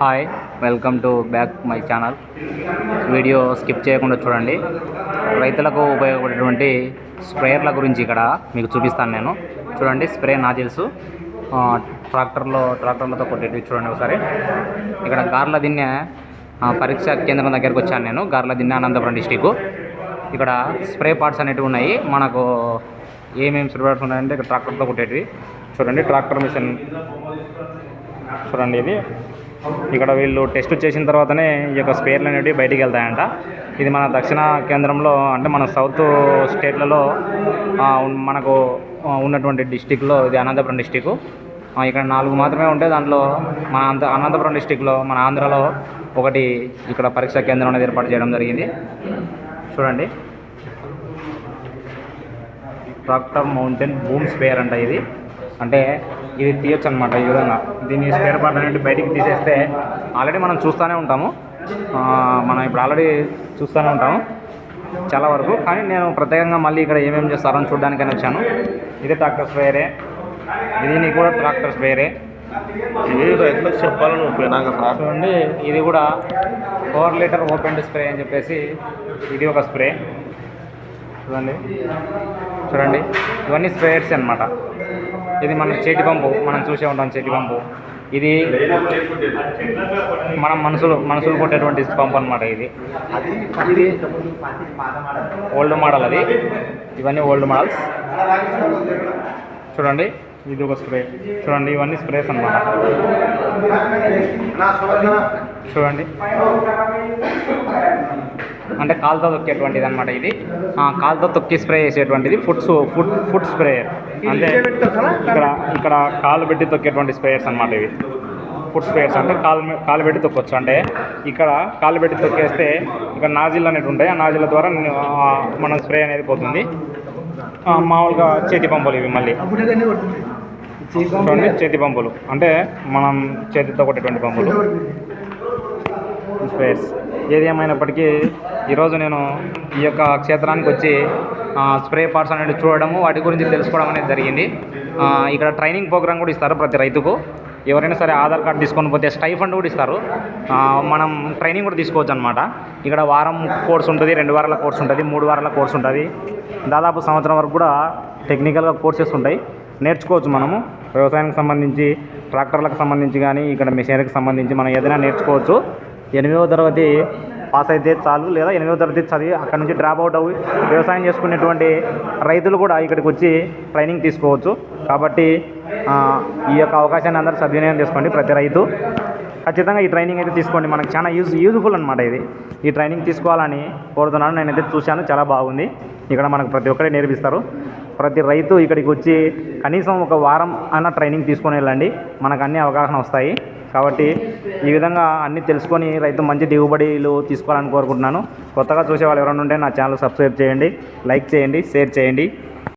Hi welcome to back my channel video skip చేయకుండా చూడండి. రైతులకు ఉపయోగపడేటువంటి స్ప్రేయర్ల గురించి ఇక్కడ మీకు చూపిస్తాను నేను. చూడండి స్ప్రే నాజిల్స్ తెలుసు. ట్రాక్టర్లో ట్రాక్టర్లతో కొట్టేటివి చూడండి ఒకసారి. ఇక్కడ గార్ల దిన్నె పరీక్ష కేంద్రం దగ్గరికి వచ్చాను నేను గార్ల దిన్నె అనంతపురం డిస్టిక్ ఇక్కడ స్ప్రే పార్ట్స్ అనేటివి ఉన్నాయి. మనకు ఏమేమి స్ప్రే పార్ట్స్ ఉన్నాయంటే ఇక్కడ ట్రాక్టర్తో కొట్టేటివి. చూడండి ట్రాక్టర్ మిషన్. చూడండి ఇది ఇక్కడ వీళ్ళు టెస్ట్ చేసిన తర్వాతనే ఈ యొక్క స్పేర్లు అనేవి బయటికి వెళ్తాయంట. ఇది మన దక్షిణ కేంద్రంలో అంటే మన సౌత్ స్టేట్లలో మనకు ఉన్నటువంటి డిస్టిక్లో ఇది అనంతపురం డిస్టిక్ ఇక్కడ నాలుగు మాత్రమే ఉంటే దాంట్లో మన అంత అనంతపురం డిస్టిక్లో మన ఆంధ్రాలో ఒకటి ఇక్కడ పరీక్షా కేంద్రం అనేది ఏర్పాటు చేయడం జరిగింది. చూడండి. ట్రాక్టర్ మౌంటైన్ బూమ్ స్పేర్ అంట ఇది. అంటే ఇది తీయొచ్చు అనమాట ఈ విధంగా. దీన్ని స్పేర్ పార్ట్ అనేది బయటికి తీసేస్తే ఆల్రెడీ మనం చూస్తూనే ఉంటాము. మనం ఇప్పుడు ఆల్రెడీ చూస్తూనే ఉంటాము చాలా వరకు. కానీ నేను ప్రత్యేకంగా మళ్ళీ ఇక్కడ ఏమేమి చేస్తారని చూడడానికని వచ్చాను. ఇది ట్రాక్టర్ స్పేరే ఇది కూడా ట్రాక్టర్ స్పేరే ఇది రైతులకు చెప్పాలని చూడండి ఇది కూడా ఫోర్ లీటర్ ఓపెన్ స్ప్రే అని చెప్పేసి ఇది ఒక స్ప్రే చూడండి. చూడండి. ఇవన్నీ స్ప్రేయర్స్ అన్నమాట. ఇది మన చేతి పంపు. మనం చూసే ఉంటాం చేతి పంపు. ఇది మనం మనసులు మనుషులు కొట్టేటువంటి పంపు అనమాట ఇది. ఇది ఓల్డ్ మోడల్ అది. ఇవన్నీ ఓల్డ్ మోడల్స్. చూడండి ఇది ఒక స్ప్రే. చూడండి ఇవన్నీ స్ప్రేస్ అన్నమాట. చూడండి. అంటే కాలుతో తొక్కేటువంటిది అనమాట ఇది కాలుతో తొక్కి స్ప్రే చేసేటువంటిది ఫుడ్ ఫుడ్ ఫుడ్ స్ప్రేయర్. అంటే ఇక్కడ ఇక్కడ కాలు పెట్టి తొక్కేటువంటి స్ప్రేయర్స్ అనమాట ఇవి. ఫుడ్ స్ప్రేయర్స్ అంటే కాలు కాలు పెట్టి తొక్కొచ్చు. అంటే ఇక్కడ కాలు పెట్టి తొక్కేస్తే ఇక్కడ నాజిల్ అనేవి ఉంటాయి. ఆ నాజిల్ ద్వారా మన స్ప్రే అనేది పోతుంది. మామూలుగా చేతి పంపులు ఇవి మళ్ళీ. చూడండి చేతి పంపులు. అంటే మనం చేతితో కొట్టేటువంటి పంపులు. స్పేర్స్ ఏది ఏమైనప్పటికీ ఈరోజు నేను ఈ యొక్క క్షేత్రానికి వచ్చి స్ప్రే పార్ట్స్ అనేది చూడడము వాటి గురించి తెలుసుకోవడం అనేది జరిగింది. ఇక్కడ ట్రైనింగ్ ప్రోగ్రామ్ కూడా ఇస్తారు ప్రతి రైతుకు. ఎవరైనా సరే ఆధార్ కార్డు తీసుకొని పోతే స్టైఫండ్ కూడా ఇస్తారు. మనం ట్రైనింగ్ కూడా తీసుకోవచ్చు అనమాట ఇక్కడ వారం కోర్స్ ఉంటుంది రెండు వారాల కోర్స్ ఉంటుంది మూడు వారాల కోర్స్ ఉంటుంది. దాదాపు సంవత్సరం వరకు కూడా టెక్నికల్గా కోర్సెస్ ఉంటాయి. నేర్చుకోవచ్చు మనము. వ్యవసాయానికి సంబంధించి ట్రాక్టర్లకు సంబంధించి కానీ ఇక్కడ మిషనరీకి సంబంధించి మనం ఏదైనా నేర్చుకోవచ్చు. ఎనిమిదవ తరగతి పాస్ అయితే చాలు. లేదా ఎనిమిదవ తరగతి చదివి అక్కడ నుంచి డ్రాప్ అవుట్ అవి వ్యవసాయం చేసుకునేటువంటి రైతులు కూడా ఇక్కడికి వచ్చి ట్రైనింగ్ తీసుకోవచ్చు. కాబట్టి ఈ యొక్క అవకాశాన్ని అందరూ సద్వినియోగం చేసుకోండి ప్రతి రైతు. ఖచ్చితంగా ఈ ట్రైనింగ్ అయితే తీసుకోండి. మనకు చాలా యూజ్ యూజ్ఫుల్ అనమాట ఇది. ఈ ట్రైనింగ్ తీసుకోవాలని కోరుతున్నాను. నేనైతే చూశాను చాలా బాగుంది. ఇక్కడ మనకు ప్రతి ఒక్కరే నేర్పిస్తారు. ప్రతి రైతు ఇక్కడికి వచ్చి కనీసం ఒక వారం అన్న ట్రైనింగ్ తీసుకొని వెళ్ళండి. మనకు అన్ని అవగాహన వస్తాయి. కాబట్టి ఈ విధంగా అన్నీ తెలుసుకొని రైతు మంచి దిగుబడిలు తీసుకోవాలని కోరుకుంటున్నాను. కొత్తగా చూసే వాళ్ళు ఎవరైనా ఉంటే నా ఛానల్ సబ్స్క్రైబ్ చేయండి లైక్ చేయండి షేర్ చేయండి.